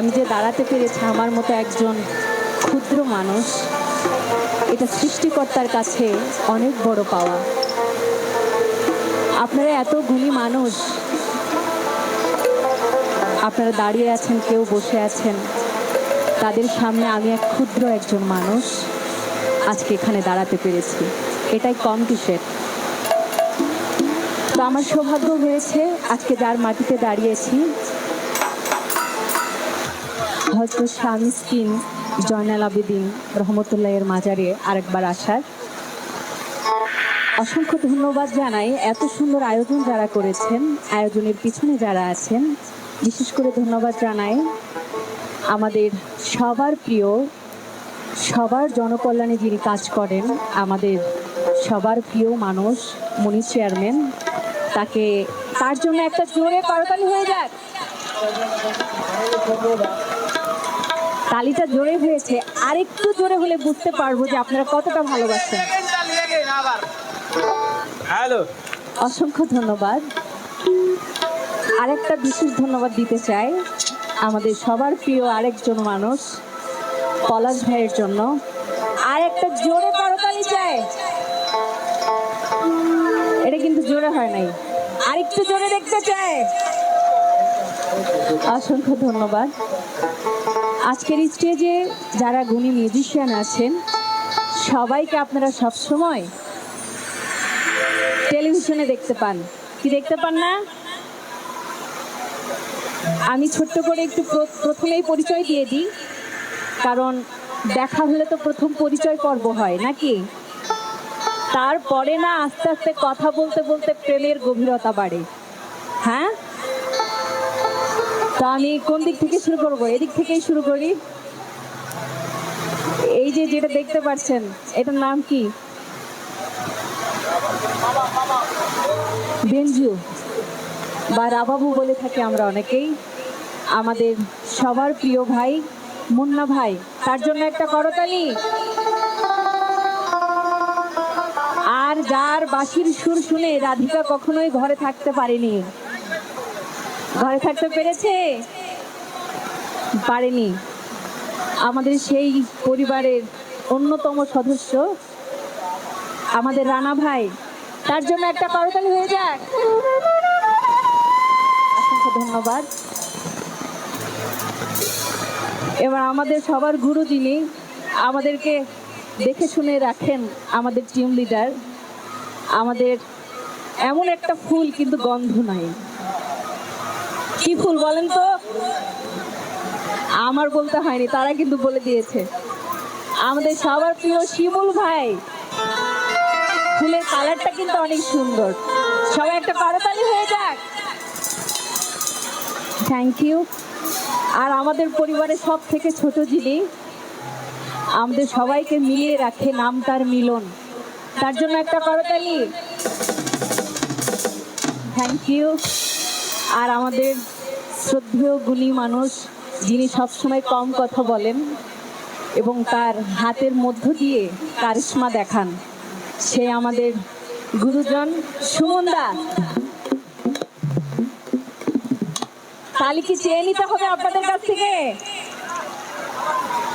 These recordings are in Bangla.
আমি যে দাঁড়াতে পেরেছি আমার মতো একজন ক্ষুদ্র মানুষ, এটা সৃষ্টিকর্তার কাছে অনেক বড় পাওয়া। আপনারা এত গুণী মানুষ, আপনারা দাঁড়িয়ে আছেন, কেউ বসে আছেন, তাদের সামনে আমি এক ক্ষুদ্র একজন মানুষ আজকে এখানে দাঁড়াতে পেরেছি। এটাই কম কিসের? তো আমার সৌভাগ্য হয়েছে, আজকে যার মাটিতে দাঁড়িয়েছি হয়তো স্বামী স্কিন জয়নাল আবেদিন রহমতুল্লাহের মাজারে আরেকবার আসার। অসংখ্য ধন্যবাদ জানাই এত সুন্দর আয়োজন যারা করেছেন, আয়োজনের পিছনে যারা আছেন। বিশেষ করে ধন্যবাদ জানাই আমাদের সবার প্রিয়, সবার জনকল্যাণে যিনি কাজ করেন, আমাদের সবার প্রিয় মানুষ মনি চেয়ারম্যান। তাকে, তার জন্য একটা জোরে করতালি হয়ে যাক। তালিটা জোরে হয়েছে আরেকটু জোরে হলে বুঝতে পারব যে আপনারা কতটা ভালোবাসেন। হ্যালো। অসংখ্য ধন্যবাদ। আরেকটা বিশেষ ধন্যবাদ দিতে চাই আমাদের সবার প্রিয় আরেকজন মানুষ পলাশ ভাইয়ের জন্য। আর একটা জোরে করতালি চাই। এটা কিন্তু জোরে হয় নাই। আরেকটু জোরে দেখতে চাই। অসংখ্য ধন্যবাদ। আজকের স্টেজে যারা গুণী মিউজিশিয়ান আছেন, সবাইকে আপনারা সব সময় টেলিভিশনে দেখতে পান। কি দেখতে পান না? আমি ছোট্ট করে একটু প্রথমেই পরিচয় দিয়ে দিই, কারণ দেখা হলে তো প্রথম পরিচয় পর্ব হয়, নাকি? তারপরে না আস্তে আস্তে কথা বলতে বলতে প্রেমের গভীরতা বাড়ে। হ্যাঁ? তো আমি কোন দিক থেকে শুরু করব? এদিক থেকেই শুরু করি। এই যে যেটা দেখতে পাচ্ছেন, এটার নাম কি? বেঞ্জু বা রাবাবু বলে থাকি আমরা অনেকেই। আমাদের সবার প্রিয় ভাই মুন্না ভাই, তার জন্য একটা করতালি। আর যার বাঁশির সুর শুনে রাধিকা কখনোই ঘরে থাকতে পারেনি। ঘরে থাকতে পেরেছে? পারেনি। আমাদের সেই পরিবারের অন্যতম সদস্য, আমাদের রানা ভাই, তার জন্য একটা করতালি হয়ে যাক। ধন্যবাদ। এবার আমাদের সবার গুরু যিনি, আমাদেরকে দেখে শুনে রাখেন আমাদের টিম লিডার আমাদের এমন একটা ফুল কিন্তু গন্ধ নাই। কি ফুল বলেন তো? আমার বলতে হয়নি, তারা কিন্তু বলে দিয়েছে। আমাদের সবার প্রিয় শিমুল ভাই। ফুলের কালারটা কিন্তু অনেক সুন্দর। সবাই একটা করতালি হয়ে যাক। থ্যাংক ইউ আর আমাদের পরিবারের সব থেকে ছোট যিনি, আমাদের সবাইকে মিলিয়ে রাখে নাম তার মিলন। তার জন্য একটা করতালি থ্যাংক ইউ আর আমাদের শ্রদ্ধেয় গুণী মানুষ, যিনি সবসময় কম কথা বলেন এবং তার হাতের মধ্য দিয়ে কারিশ্মা দেখান, সে আমাদের গুরুজন সুমন সুমনদা তালি কি চেয়ে নিতে হবে আপনাদের কাছ থেকে?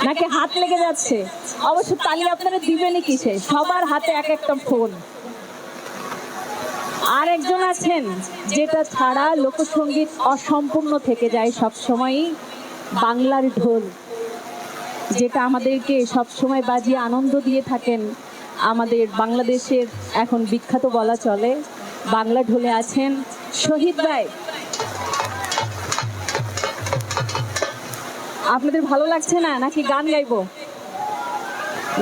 নাকি হাত লেগে যাচ্ছে? অবশ্য তালি আপনারা দিবেনই কিসে? সবার হাতে এক একটা ফোন। আর একজন আছেন যেটা ছাড়া লোকসঙ্গীত অসম্পূর্ণ থেকে যায় সব সময়ই বাংলার ঢোল, যেটা আমাদেরকে সব সময় বাজিয়ে আনন্দ দিয়ে থাকেন আমাদের বাংলাদেশের এখন বিখ্যাত বলা চলে, বাংলা ঢোলে আছেন শহীদ ভাই। আপনাদের ভালো লাগছে না? নাকি গান গাইবো?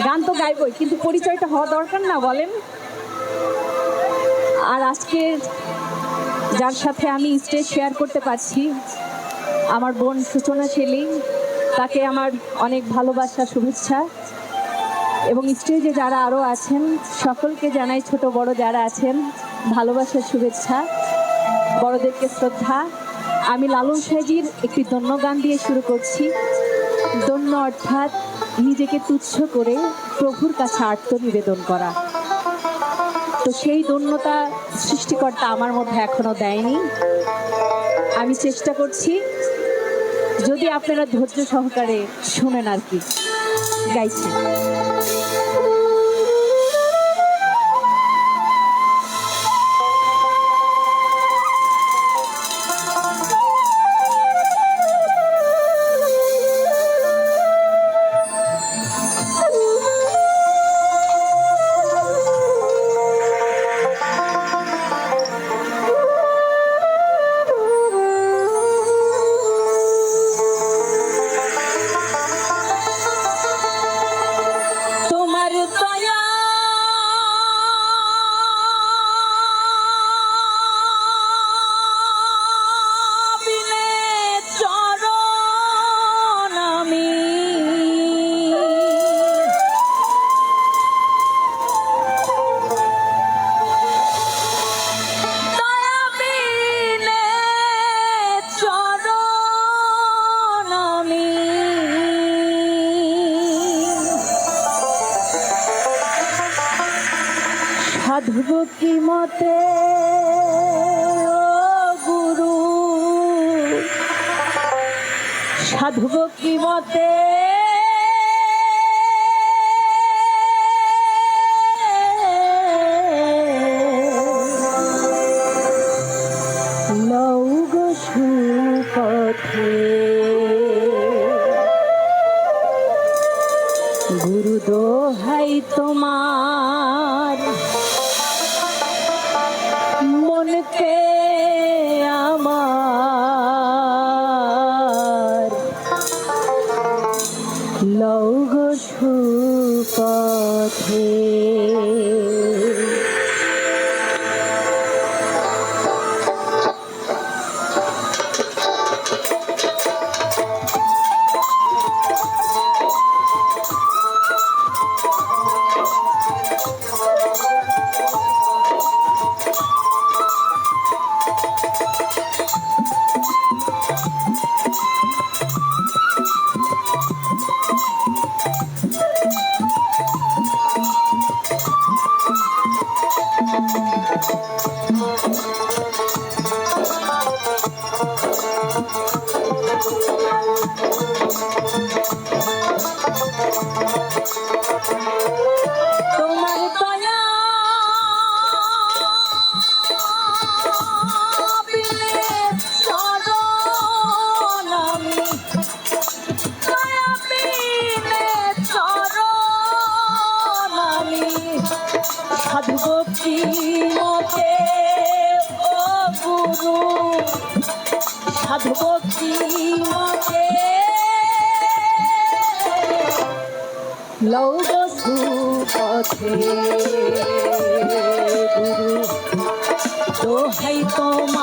গান তো গাইবই, কিন্তু পরিচয়টা হওয়া দরকার না বলেন। আর আজকের যার সাথে আমি স্টেজ শেয়ার করতে পারছি, আমার বোন সূচনা শেলি তাকে আমার অনেক ভালোবাসা, শুভেচ্ছা। এবং স্টেজে যারা আরও আছেন, সকলকে জানাই ছোট বড় যারা আছেন ভালোবাসার শুভেচ্ছা, বড়দেরকে শ্রদ্ধা। আমি লালন সাহেজির একটি দন্য গান দিয়ে শুরু করছি। দন্য অর্থাৎ নিজেকে তুচ্ছ করে প্রভুর কাছে আত্মনিবেদন করা। তো সেই দন্যতা সৃষ্টিকর্তা আমার মধ্যে এখনও দেয়নি। আমি চেষ্টা করছি, যদি আপনারা ধৈর্য সহকারে শোনেন আর কি। গাইছি। সাধব কি মতে? গুরু সাধব কি মতে? গুরু দোহাই তোমার পথে গুরু দোহাই তোমার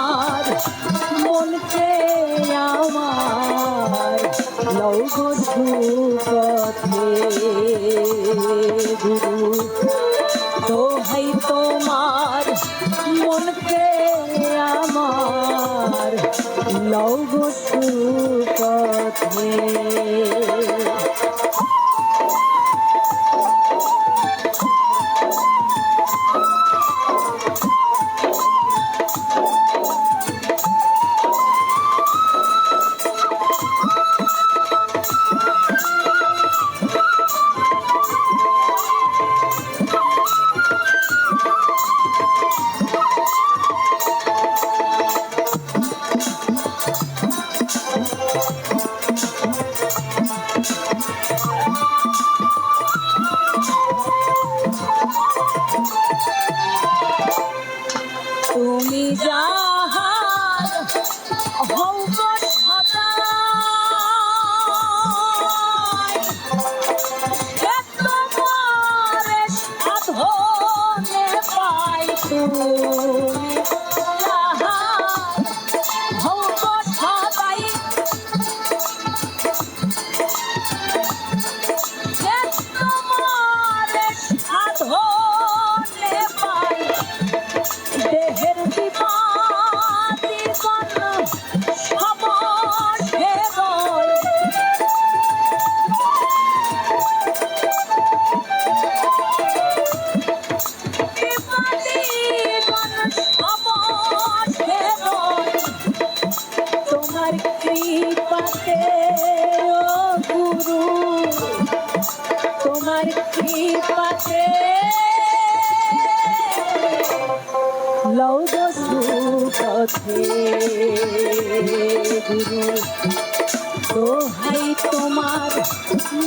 দোহাই তোমার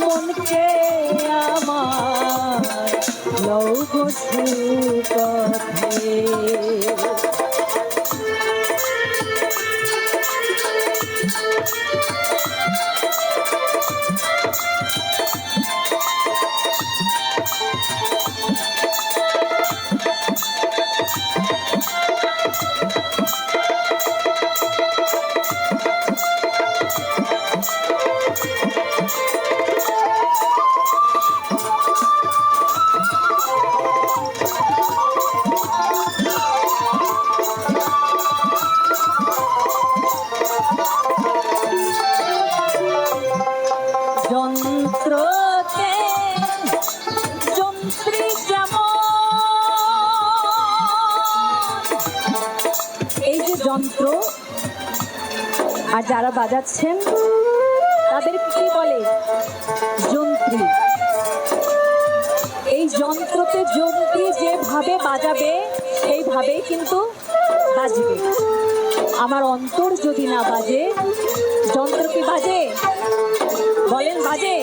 মনকে আমার। লৌদ সুপথে। যারা বাজাচ্ছেন, তাদের কি বলে? যন্ত্রী। এই যন্ত্রতে যন্ত্রী যেভাবে বাজাবে, সেইভাবেই কিন্তু বাজবে। আমার অন্তর যদি না বাজে, যন্ত্র কি বাজে? বলেন বাজে?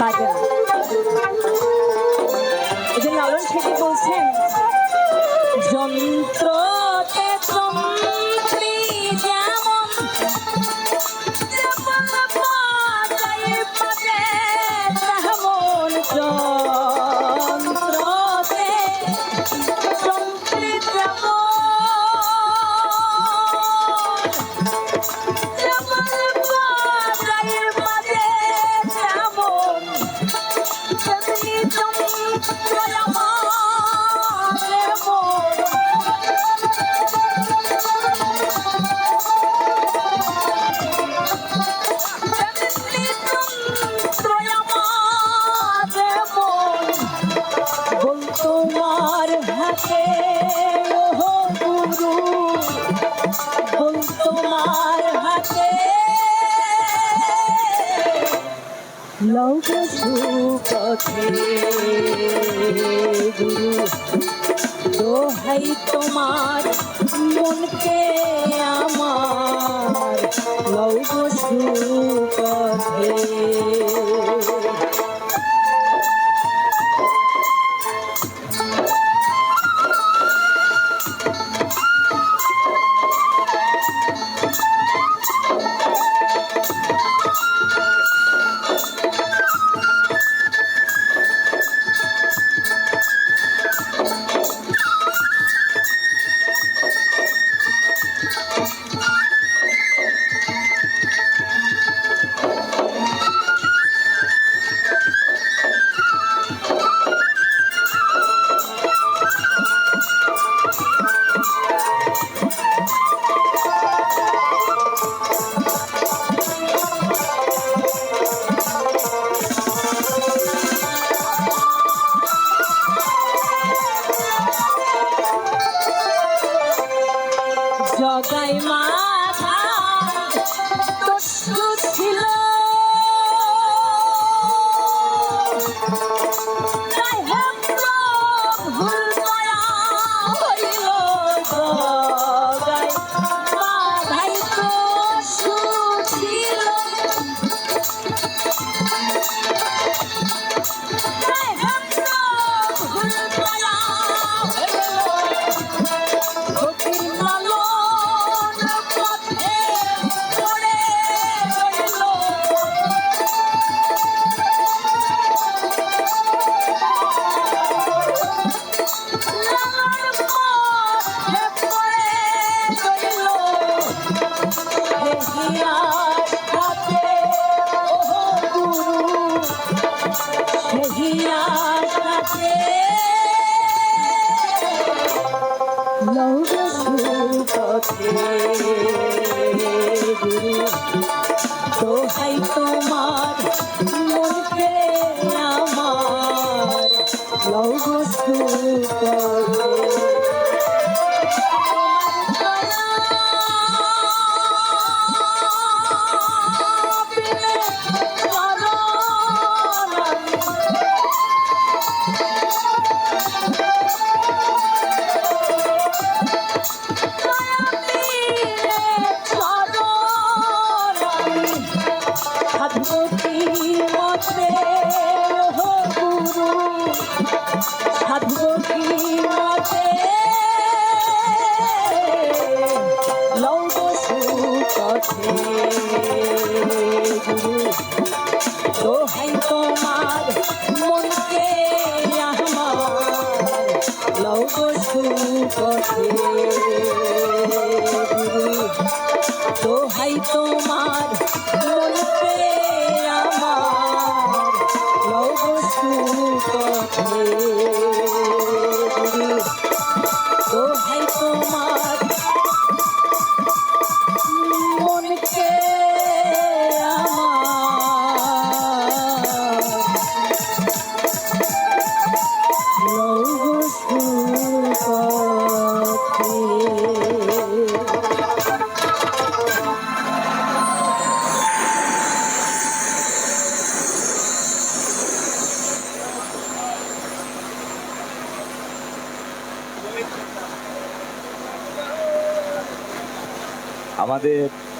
বাজে এই যে লালন সেটি বলছেন যন্ত্রতে লৌক সুপথে গুরু দোহাই তোমার মনকে আমার সুপথে। জগাই সুপথে